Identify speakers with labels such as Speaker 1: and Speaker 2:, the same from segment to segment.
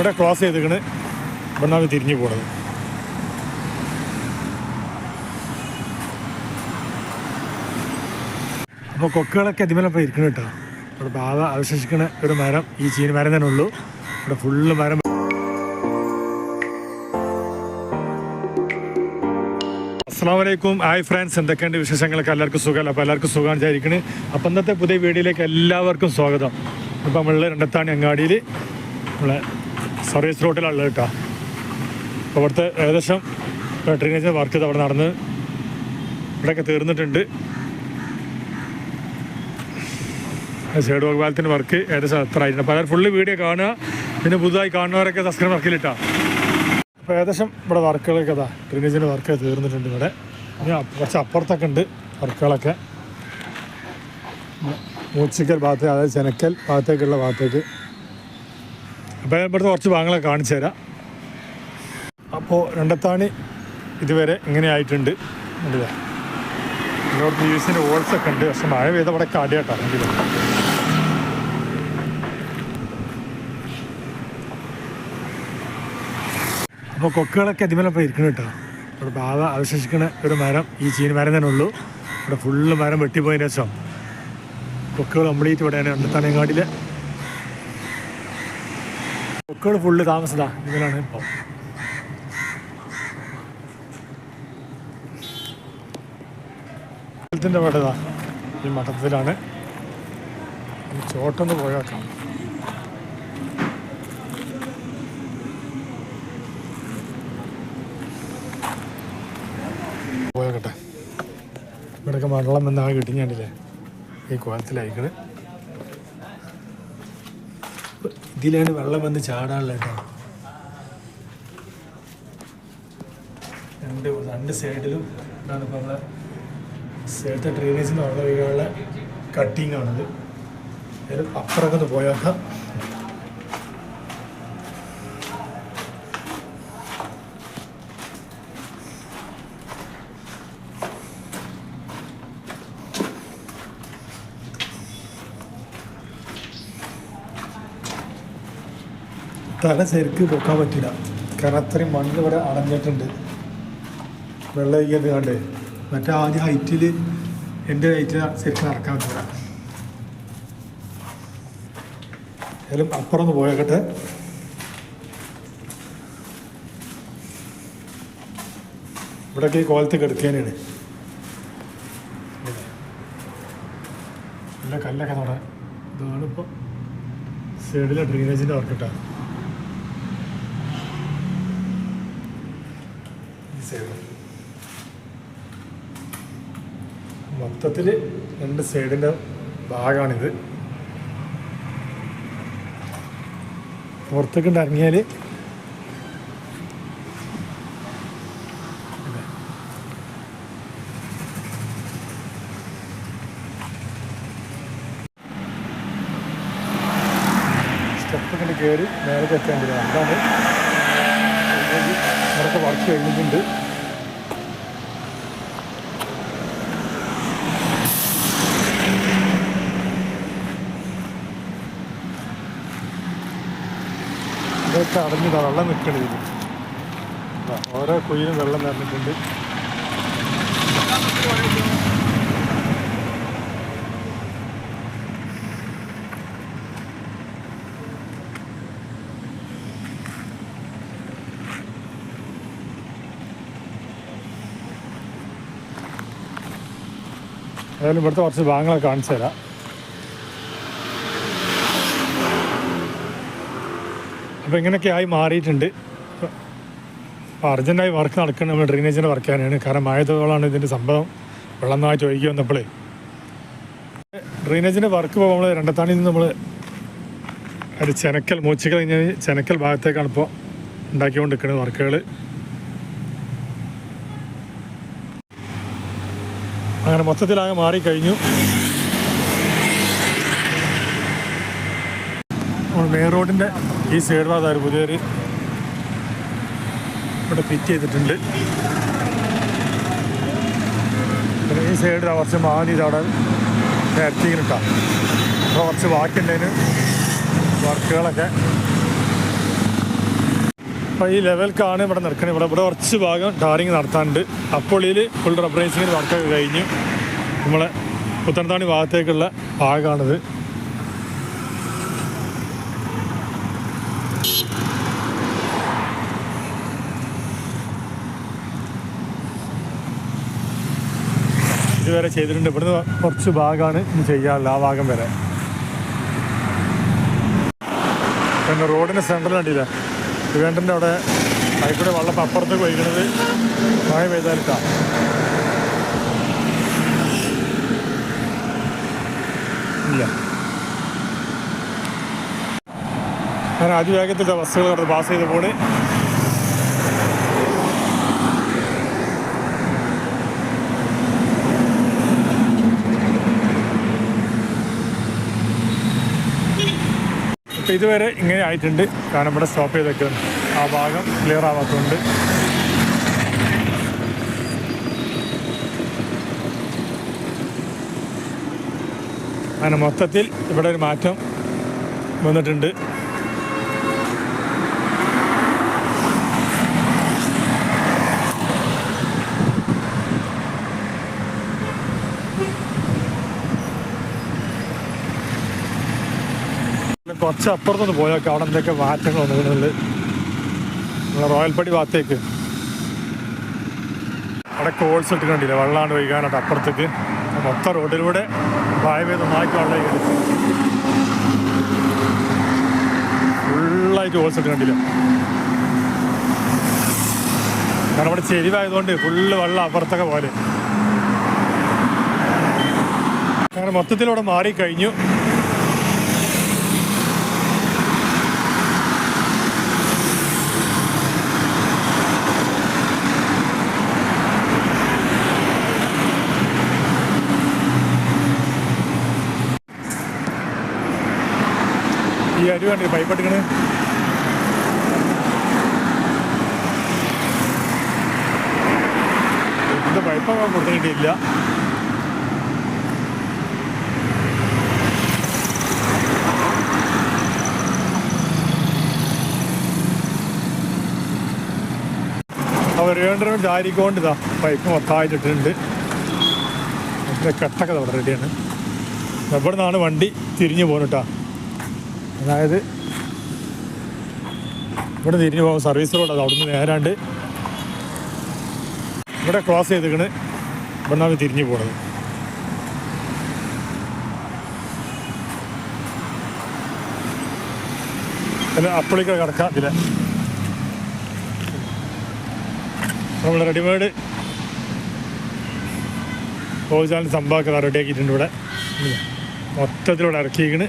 Speaker 1: ഇവിടെ ക്രോസ് ചെയ്തിക്കണ്. ഇവിടുന്നാണ് തിരിഞ്ഞു പോണത്. അപ്പോൾ കൊക്കുകളൊക്കെ അതിമലപ്പം ഇരിക്കണം കേട്ടോ. ഇവിടെ ബാധ അവശേഷിക്കുന്ന ഒരു മരം ഈ ചീന മരം തന്നെ ഉള്ളൂ. ഇവിടെ ഫുള്ള് മരം. അസ്സാമലൈക്കും ഹായ് ഫ്രണ്ട്സ് എന്തൊക്കെയുണ്ട് വിശേഷങ്ങളൊക്കെ? എല്ലാവർക്കും സുഖമല്ല? അപ്പോൾ എല്ലാവർക്കും സുഖമാണ് വിചാരിക്കണ്. അപ്പം ഇന്നത്തെ പുതിയ വീഡിയോയിലേക്ക് എല്ലാവർക്കും സ്വാഗതം. ഇപ്പം നമ്മൾ രണ്ടത്താണി അങ്ങാടിയിൽ നമ്മളെ സർവീസ് റോഡിലുള്ള കേട്ടോ. അപ്പോൾ ഇവിടുത്തെ ഏകദേശം ഡ്രെയിനേജ് വർക്ക് ഇത് അവിടെ നടന്ന് ഇവിടെയൊക്കെ തീർന്നിട്ടുണ്ട്. സൈഡ് വകുപ്പാലത്തിന്റെ വർക്ക് ഏകദേശം അത്ര ആയിട്ടുണ്ട് അതായത് ഫുള്ള് വീഡിയോ കാണുക. പിന്നെ പുതുതായി കാണുന്നവരൊക്കെ സബ്സ്ക്രൈബ് വർക്കിലിട്ടാ അപ്പോൾ ഏകദേശം ഇവിടെ വർക്കുകളൊക്കെ അതാ ഡ്രെയിനേജിന്റെ വർക്ക് തീർന്നിട്ടുണ്ട് ഇവിടെ. ഇനി കുറച്ച് അപ്പുറത്തൊക്കെ ഉണ്ട് വർക്കുകളൊക്കെ മൂച്ചിക്കൽ ഭാഗത്ത് അതായത് ചെനക്കൽ ഭാഗത്തേക്കുള്ള ഭാഗത്തേക്ക് അപ്പോൾ ഇവിടുത്തെ കുറച്ച് ഭാഗങ്ങളെ കാണിച്ചു തരാം. അപ്പോൾ രണ്ടത്താണി ഇതുവരെ ഇങ്ങനെ ആയിട്ടുണ്ട്. കണ്ടില്ലേ ഇതിനോട് യൂസിന്റെ ഓൾസൊക്കെ ഉണ്ട്. പക്ഷെ മഴ പെയ്ത ഇവിടെ കാടിയാട്ടാണ് എങ്കിലും അപ്പോൾ കൊക്കുകളൊക്കെ അതിമേലപ്പോൾ ഇരിക്കണം കേട്ടോ. ഇവിടെ ബാധ അവശേഷിക്കുന്ന ഒരു മരം ഈ ചീന മരം തന്നെ ഉള്ളൂ. ഇവിടെ ഫുള്ള് മരം വെട്ടിപ്പോയതിന് ശേഷം കൊക്കുകൾ കംപ്ലീറ്റ് ഇവിടെയാണ് രണ്ടത്താനങ്ങാടിയിൽ കൊക്കുകൾ ഫുള്ള് താമസതാ. ഇതിലാണ് ഇപ്പം. ത്തിന്റെ മഠതാ ഈ മഠത്തിലാണ്. ചോട്ടൊന്ന് പോയേക്കാം. പോയേക്കട്ടെ. ഇവിടെയൊക്കെ വെള്ളം വന്നാകെ കിട്ടിഞ്ഞാണ്ടില്ലേ ഈ കുളത്തിലായിക്കണ് ഇതിലാണ് വെള്ളം വന്ന് ചാടാനുള്ള കേട്ടോ. രണ്ട് രണ്ട് സൈഡിലും ഇതാണ് ഇപ്പോൾ നമ്മളെ സൈഡത്തെ ഡ്രെയിനേജിന് വെള്ളം വീഴാനുള്ള കട്ടിങ് ആണത്. ഒന്ന് പോയേക്കാം. തല ശരിക്ക് പൊക്കാൻ പറ്റില്ല കാരണം അത്രയും മണ്ണ് ഇവിടെ അടഞ്ഞിട്ടുണ്ട്. വെള്ളം ഒഴിക്കുന്നത് കണ്ട് മറ്റേ ആദ്യ ഹൈറ്റിൽ എന്റെ ഹൈറ്റിൽ ശരിക്കും നടക്കാൻ പറ്റില്ല ഏതായാലും അപ്പുറം ഒന്ന് പോയേക്കട്ടെ. ഇവിടെയൊക്കെ ഈ കോലത്ത് കിടക്കാനാണ്. നല്ല കല്ലൊക്കെ നമ്മുടെ ഇതാണ് ഇപ്പോൾ സൈഡിലെ ഡ്രെയിനേജിന്റെ വർക്കിട്ടാണ് ഈ സൈഡ് മൊത്തത്തിൽ രണ്ട് സൈഡിന്റെ ഭാഗമാണിത്. പുറത്തേക്ക് ഇറങ്ങിയാൽ സ്റ്റെപ്പ് കയറി മേലേക്ക് വരും അതാണ്. ഇവിടുത്തെ വർക്ക് കഴിഞ്ഞിട്ടുണ്ട്. ഇതൊക്കെ അടഞ്ഞ് വെള്ളം നിൽക്കണത് ഇത് ഓരോ കുയിലും വെള്ളം നിറഞ്ഞിട്ടുണ്ട്. ഏതായാലും ഇവിടുത്തെ കുറച്ച് ഭാഗങ്ങളൊക്കെ കാണിച്ചു തരാം അപ്പോൾ ഇങ്ങനെയൊക്കെ ആയി മാറിയിട്ടുണ്ട്. അപ്പോൾ അർജന്റായി വർക്ക് നടക്കുന്നത് നമ്മൾ ഡ്രെയിനേജിന്റെ വർക്ക് തന്നെയാണ്. കാരണം ആയതോളാണ് ഇതിന്റെ സംഭവം വെള്ളം നന്നായിട്ട് ഒഴുകി വന്നപ്പോഴേ ഡ്രെയിനേജിന്റെ വർക്ക് ഇപ്പോൾ നമ്മൾ രണ്ടത്താണിൽ നിന്ന് നമ്മൾ അത് ചെനക്കൽ മൂച്ചിക്കൽ കഴിഞ്ഞാൽ ചെനക്കൽ ഭാഗത്തേക്കാണ് ഇപ്പോൾ ഉണ്ടാക്കിക്കൊണ്ടിരിക്കുന്നത് വർക്കുകൾ അങ്ങനെ മൊത്തത്തിലാകെ മാറിക്കഴിഞ്ഞു. മെയിൻ റോഡിന്റെ ഈ സൈഡ് ഭാഗത്താണ് പുതിയൊരു ഇവിടെ ഫിറ്റ് ചെയ്തിട്ടുണ്ട്. ഈ സൈഡിൽ കുറച്ച് മാനി അവിടെ നിരത്തിക്കിട്ടാം അപ്പോൾ കുറച്ച് ബാക്കിയുണ്ടതിന് വർക്കുകളൊക്കെ. അപ്പോൾ ഈ ലെവൽക്കാണ് ഇവിടെ നിൽക്കുന്നത് ഇവിടെ ഇവിടെ കുറച്ച് ഭാഗം ടാറിങ് നടത്താനുണ്ട്. ഇതിൽ ഫുൾ റബ്ബറൈസിങ്ങിന് വർക്കൊക്കെ കഴിഞ്ഞു നമ്മളെ പുത്തനത്താണി ഭാഗത്തേക്കുള്ള ഭാഗമാണിത്. ഇതുവരെ ചെയ്തിട്ടുണ്ട്. ഇവിടുന്ന് കുറച്ച് ഭാഗമാണ് ഇനി ചെയ്യാറുള്ളത് ആ ഭാഗം വരെ. പിന്നെ റോഡിന്റെ സെന്ററിൽ കണ്ടില്ല? വേണ്ടന്റെ അവിടെ അതിക്കൂടെ വെള്ളം അപ്പുറത്തേക്ക് ഒഴിക്കണത് മഴ പെയ്താലിട്ടാണ് ഇല്ല. ഞാൻ അതിവേഗത്തിന്റെ ബസ്സുകൾ അവിടെ പാസ് ചെയ്ത് പോണ്. ഇപ്പം ഇതുവരെ ഇങ്ങനെ ആയിട്ടുണ്ട്. കാരണം ഇവിടെ സ്റ്റോപ്പ് ചെയ്തൊക്കെ ആ ഭാഗം ക്ലിയർ ആവാത്തതുകൊണ്ട് അങ്ങനെ മൊത്തത്തിൽ ഇവിടെ ഒരു മാറ്റം വന്നിട്ടുണ്ട്. കുറച്ച് അപ്പുറത്തൊന്ന് പോയാൽ അവിടെ എന്തൊക്കെ മാറ്റങ്ങൾ വന്നിട്ടുണ്ട് നമ്മളെ റോയൽപ്പടി ഭാഗത്തേക്ക്. അവിടെ കോഴ്സ് ഇട്ട് കണ്ടില്ല വെള്ളമാണ് ഒഴിക്കാനായിട്ട് അപ്പുറത്തേക്ക്. മൊത്തം റോഡിലൂടെ വായവേദം ഒന്നാക്കി വെള്ളം ഫുള്ളായിട്ട് കോഴ്സ് കണ്ടില്ല കാരണം ഇവിടെ ചെരിവായതുകൊണ്ട് ഫുള്ള് വെള്ളം അപ്പുറത്തൊക്കെ പോലെ. കാരണം മൊത്തത്തിലൂടെ മാറിക്കഴിഞ്ഞു. ഈ അരി വേണ്ടി? പൈപ്പ് എടുക്കണേ. പൈപ്പ് കൊടുത്തിട്ടില്ല. കിട്ടിയില്ല അവർ ഇതാ പൈപ്പ് മൊത്തമായിട്ടിട്ടുണ്ട് കെട്ടൊക്കെ റെഡിയാണ് ഇവിടെ നിന്നാണ് വണ്ടി തിരിഞ്ഞു പോകുന്നുട്ടാ അതായത് ഇവിടെ തിരിഞ്ഞു പോകും സർവീസ് റോഡ് അത് അവിടുന്ന് നേരാണ്ട് ഇവിടെ ക്രോസ് ചെയ്തിക്കണ്. ഇവിടെ നിന്നാണ് തിരിഞ്ഞു പോണത്. അല്ല അപ്പളിക്ക കിടക്കാം നമ്മൾ റെഡിമെയ്ഡ് ഓജാൻ സംഭവമൊക്കെ റെഡിയാക്കിയിട്ടുണ്ട് ഇവിടെ. മൊത്തത്തിലൂടെ ഇറക്കിയിരിക്കണ്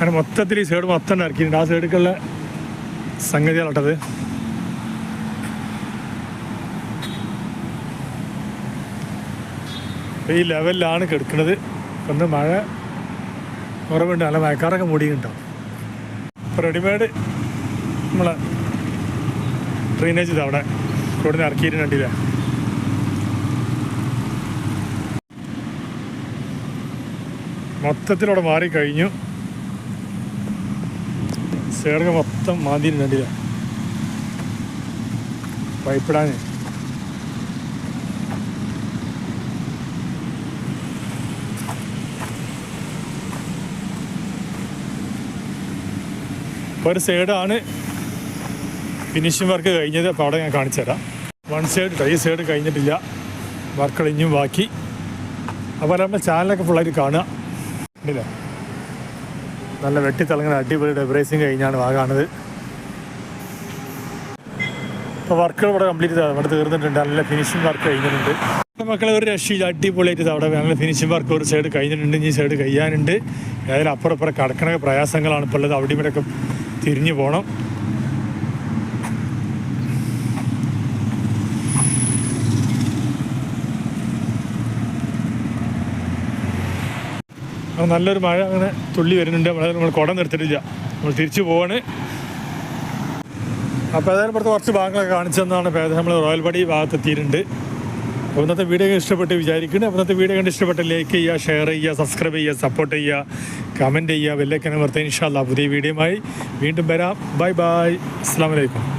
Speaker 1: അങ്ങനെ മൊത്തത്തിൽ ഈ സൈഡ് മൊത്തം ഇറക്കിയിട്ടുണ്ട്. ആ സൈഡിലേക്കുള്ള സംഗതികളട്ടത് ഈ ലെവലിലാണ് കിടക്കുന്നത് ഒന്ന് മഴ കുറവുണ്ട്. നല്ല മഴക്കാറൊക്കെ മൂടിയിട്ടുണ്ടാവും ഇപ്പോൾ റെഡിമെയ്ഡ് നമ്മളെ ഡ്രെയിനേജ് ഇത് അവിടെ. റോഡിൽ നിന്ന് ഇറക്കിയിട്ടുണ്ടില്ല മൊത്തത്തിലവിടെ മാറിക്കഴിഞ്ഞു. സേർഗ മൊത്തം മാതിരിണ്ടില്ല പൈപ്പിടാൻ ഇപ്പോൾ ഒരു സൈഡാണ് ഫിനിഷിംഗ് വർക്ക് കഴിഞ്ഞത്. അപ്പോൾ അവിടെ ഞാൻ കാണിച്ചു തരാം. വൺ സൈഡ് ഈ സൈഡ് കഴിഞ്ഞിട്ടില്ല. വർക്ക് കഴിഞ്ഞും ബാക്കി. അപ്പോൾ നമ്മുടെ ചാനലൊക്കെ ഫുള്ളായിട്ട് കാണുക. ഇല്ലേ. നല്ല വെട്ടിത്തിളങ്ങുന്ന അടിപൊളി ഡെബറേസിങ് കഴിഞ്ഞാണ് വാഗാണത് അപ്പോൾ വർക്കുകൾ ഇവിടെ കംപ്ലീറ്റ് ഇവിടെ തീർന്നിട്ടുണ്ട്. നല്ല ഫിനിഷിംഗ് വർക്ക് കഴിഞ്ഞിട്ടുണ്ട്. മക്കളെ ഒരു രക്ഷയില്ല. അടിപൊളിയായിട്ട് അവിടെ നല്ല ഫിനിഷിംഗ് വർക്ക് ഒരു സൈഡ് കഴിഞ്ഞിട്ടുണ്ട്. ഈ സൈഡ് കഴിയാനുണ്ട്. ഏതായാലും അപ്പുറം അപ്പുറം കടക്കണ പ്രയാസങ്ങളാണ് ഇപ്പോൾ ഉള്ളത്. അവിടെ ഇവിടെയൊക്കെ തിരിഞ്ഞു പോകണം അത് നല്ലൊരു മഴ അങ്ങനെ തുള്ളി വരുന്നുണ്ട്. വളരെ നമ്മൾ കുടം നിർത്തിയിട്ടില്ല. നമ്മൾ തിരിച്ചു പോവാണ്. അപ്പോൾ ഏതായാലും പുറത്ത് കുറച്ച് ഭാഗങ്ങളൊക്കെ കാണിച്ചു തന്നാണ്. ഇപ്പോൾ നമ്മൾ റോയൽ പടി ഭാഗത്തെത്തിയിട്ടുണ്ട് അപ്പോൾ ഇന്നത്തെ വീഡിയോ ഇഷ്ടപ്പെട്ട് വിചാരിക്കുന്നു. അപ്പോൾ ഇന്നത്തെ വീഡിയോ കണ്ട് ഇഷ്ടപ്പെട്ട് ലൈക്ക് ചെയ്യുക ഷെയർ ചെയ്യുക സബ്സ്ക്രൈബ് ചെയ്യുക സപ്പോർട്ട് ചെയ്യുക കമന്റ് ചെയ്യുക വെല്ലക്കനെ വർത്തേ ഇൻഷാല്ല പുതിയ വീഡിയോയുമായി വീണ്ടും വരാം. ബൈ ബൈ അസ്സാം വലൈക്കും